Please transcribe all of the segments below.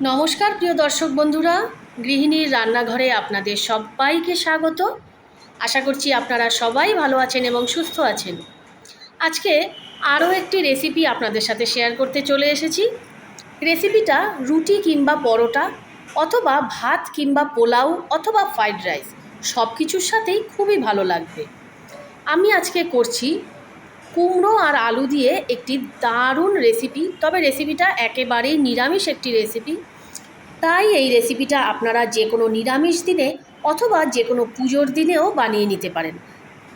নমস্কার, প্রিয় দর্শক বন্ধুরা। গৃহিণীর রান্নাঘরে আপনাদের সবাইকে স্বাগত। আশা করছি আপনারা সবাই ভালো আছেন এবং সুস্থ আছেন। আজকে আরও একটি রেসিপি আপনাদের সাথে শেয়ার করতে চলে এসেছি। রেসিপিটা রুটি কিংবা পরোটা অথবা ভাত কিংবা পোলাও অথবা ফ্রাইড রাইস সব কিছুর সাথেই খুবই ভালো লাগবে। আমি আজকে করছি কুমড়ো আর আলু দিয়ে একটি দারুণ রেসিপি তবে রেসিপিটা একেবারেই নিরামিষ একটি রেসিপি তাই এই রেসিপিটা আপনারা যে কোনো নিরামিষ দিনে অথবা যে কোনো পুজোর দিনেও বানিয়ে নিতে পারেন।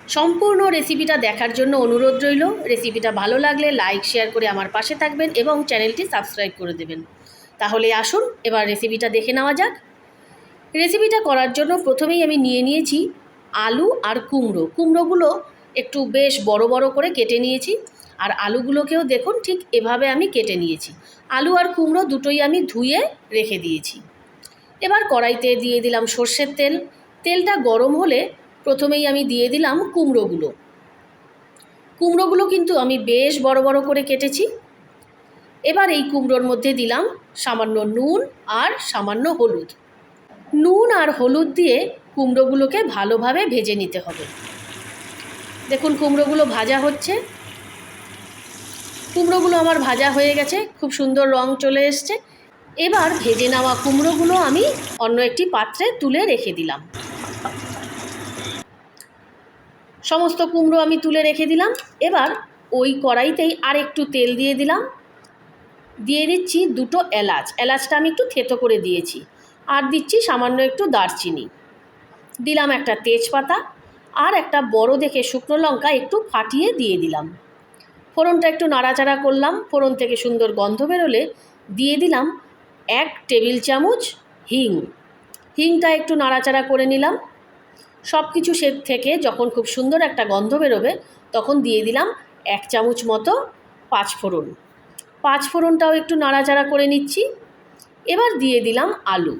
সম্পূর্ণ রেসিপিটা দেখার জন্য অনুরোধ রইল। রেসিপিটা ভালো লাগলে লাইক শেয়ার করে আমার পাশে থাকবেন এবং চ্যানেলটি সাবস্ক্রাইব করে দেবেন। তাহলে আসুন, এবার রেসিপিটা দেখে নেওয়া যাক। রেসিপিটা করার জন্য প্রথমেই আমি নিয়ে নিয়েছি আলু আর কুমড়ো। কুমড়োগুলো একটু বেশ বড় বড় করে কেটে নিয়েছি। আর আলুগুলোকেও দেখুন ঠিক এভাবে আমি কেটে নিয়েছি। আলু আর কুমড়ো দুটোই আমি ধুয়ে রেখে দিয়েছি। এবার কড়াইতে দিয়ে দিলাম সর্ষের তেল। তেলটা গরম হলে প্রথমেই আমি দিয়ে দিলাম কুমড়োগুলো। কুমড়োগুলো কিন্তু আমি বেশ বড় বড় করে কেটেছি। এবার এই কুমড়োর মধ্যে দিলাম সামান্য নুন আর সামান্য হলুদ। নুন আর হলুদ দিয়ে কুমড়োগুলোকে ভালোভাবে ভেজে নিতে হবে। দেখুন, কুমড়োগুলো ভাজা হচ্ছে। কুমড়োগুলো আমার ভাজা হয়ে গেছে, খুব সুন্দর রং চলে এসছে। এবার ভেজে নেওয়া কুমড়োগুলো আমি অন্য একটি পাত্রে তুলে রেখে দিলাম। সমস্ত কুমড়ো আমি তুলে রেখে দিলাম। এবার ওই কড়াইতেই আর একটু তেল দিয়ে দিলাম। দিয়ে দিচ্ছি দুটো এলাচ। এলাচটা আমি একটু থেতো করে দিয়েছি। আর দিচ্ছি সামান্য একটু দারচিনি। দিলাম একটা তেজপাতা। আর একটা বড় দেখে শুকনো লঙ্কা একটু ফাটিয়ে দিয়ে দিলাম। ফোড়নটা একটু নাড়াচাড়া করলাম, ফোড়ন থেকে সুন্দর গন্ধ বেরোলে দিয়ে দিলাম এক টেবিল চামচ হিং। হিংটা একটু নাড়াচাড়া করে নিলাম। সব কিছু সে থেকে যখন খুব সুন্দর একটা গন্ধ বেরোবে, তখন দিয়ে দিলাম এক চামচ মতো পাঁচফোড়ন পাঁচফোড়নটাও একটু নাড়াচাড়া করে নিচ্ছি। এবার দিয়ে দিলাম আলু।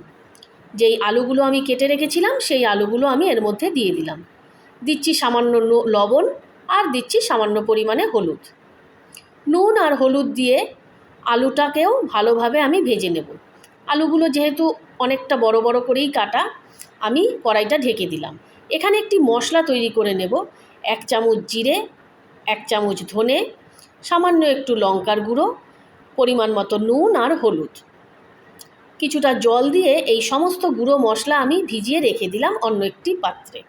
যেই আলুগুলো আমি কেটে রেখেছিলাম, সেই আলুগুলো আমি এর মধ্যে দিয়ে দিলাম। দিচ্ছি সামান্য লবণ আর দিচ্ছি সামান্য পরিমাণে হলুদ। নুন আর হলুদ দিয়ে আলুটাকেও ভালোভাবে আমি ভেজে নেব। আলুগুলো যেহেতু অনেকটা বড় বড় করেই কাটা, আমি কড়াইটা ঢেকে দিলাম। এখানে একটি মশলা তৈরি করে নেব, এক চামচ জিরে, এক চামচ ধনে, সামান্য একটু লঙ্কার গুঁড়ো, পরিমাণ মতো নুন আর হলুদ। কিছুটা জল দিয়ে এই সমস্ত গুঁড়ো মশলা আমি ভিজিয়ে রেখে দিলাম অন্য একটি পাত্রে।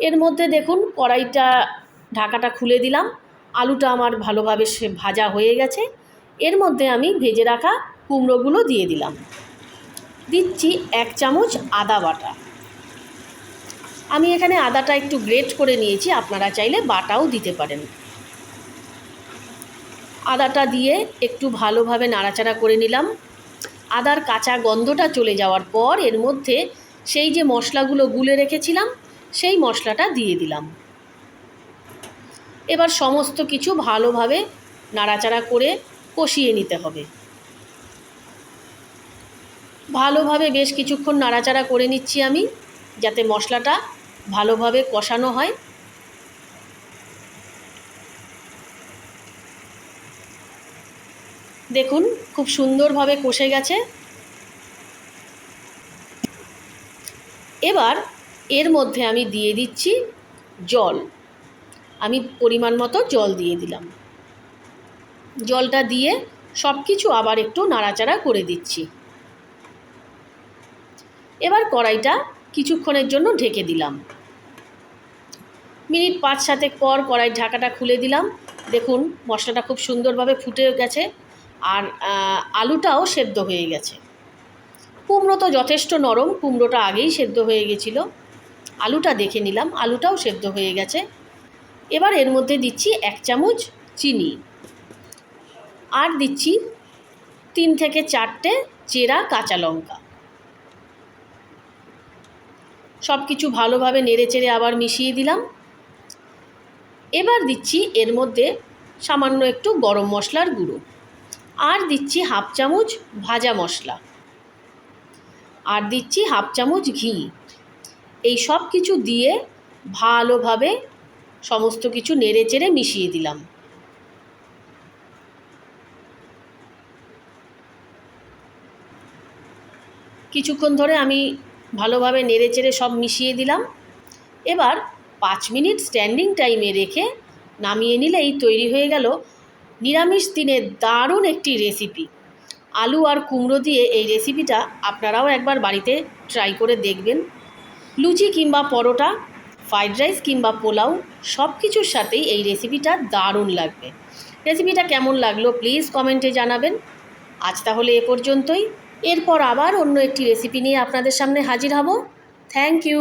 এর মধ্যে দেখুন কড়াইটা, ঢাকাটা খুলে দিলাম। আলুটা আমার ভালোভাবে সে ভাজা হয়ে গেছে। এর মধ্যে আমি ভেজে রাখা কুমড়োগুলো দিয়ে দিলাম। দিচ্ছি এক চামচ আদা বাটা। আমি এখানে আদাটা একটু গ্রেট করে নিয়েছি, আপনারা চাইলে বাটাও দিতে পারেন। আদাটা দিয়ে একটু ভালোভাবে নাড়াচাড়া করে নিলাম। আদার কাঁচা গন্ধটা চলে যাওয়ার পর এর মধ্যে সেই যে মশলাগুলো গুলে রেখেছিলাম সেই মশলাটা দিয়ে দিলাম। এবার সমস্ত কিছু ভালোভাবে নাড়াচাড়া করে কষিয়ে নিতে হবে। ভালোভাবে বেশ কিছুক্ষণ নাড়াচাড়া করে নিচ্ছি আমি, যাতে মশলাটা ভালোভাবে কষানো হয়। দেখুন, খুব সুন্দরভাবে কষে গেছে। এবার এর মধ্যে আমি দিয়ে দিচ্ছি জল। আমি পরিমাণ মতো জল দিয়ে দিলাম। জলটা দিয়ে সব কিছু আবার একটু নাড়াচাড়া করে দিচ্ছি। এবার কড়াইটা কিছুক্ষণের জন্য ঢেকে দিলাম। মিনিট পাঁচ সাতেক পর কড়াই ঢাকাটা খুলে দিলাম। দেখুন, মশলাটা খুব সুন্দরভাবে ফুটে গেছে আর আলুটাও সেদ্ধ হয়ে গেছে। কুমড়ো তো যথেষ্ট নরম, কুমড়োটা আগেই সেদ্ধ হয়ে গেছিল। আলুটা দেখে নিলাম, আলুটাও সেদ্ধ হয়ে গেছে। এবার এর মধ্যে দিচ্ছি এক চামচ চিনি। আর দিচ্ছি তিন থেকে চারটে চেরা কাঁচা লঙ্কা। সব কিছু ভালোভাবে নেড়ে চেড়ে আবার মিশিয়ে দিলাম। এবার দিচ্ছি এর মধ্যে সামান্য একটু গরম মশলার গুঁড়ো। আর দিচ্ছি হাফ চামচ ভাজা মশলা। আর দিচ্ছি হাফ চামচ ঘি। এই সব কিছু দিয়ে ভালোভাবে সমস্ত কিছু নেড়ে চেড়ে মিশিয়ে দিলাম। কিছুক্ষণ ধরে আমি ভালোভাবে নেড়ে চেড়ে সব মিশিয়ে দিলাম। এবার পাঁচ মিনিট স্ট্যান্ডিং টাইমে রেখে নামিয়ে নিলেই তৈরি হয়ে গেল নিরামিষ দিনের দারুণ একটি রেসিপি। আলু আর কুমড়ো দিয়ে এই রেসিপিটা আপনারাও একবার বাড়িতে ট্রাই করে দেখবেন। লুচি কিংবা পরোটা, ফ্রাইড রাইস কিংবা পোলাও, সব কিছুর সাথেই এই রেসিপিটা দারুণ লাগবে। রেসিপিটা কেমন লাগল প্লিজ কমেন্টে জানাবেন। আজ তাহলে এ পর্যন্তই। এরপর আবার অন্য একটি রেসিপি নিয়ে আপনাদের সামনে হাজির হব। Thank you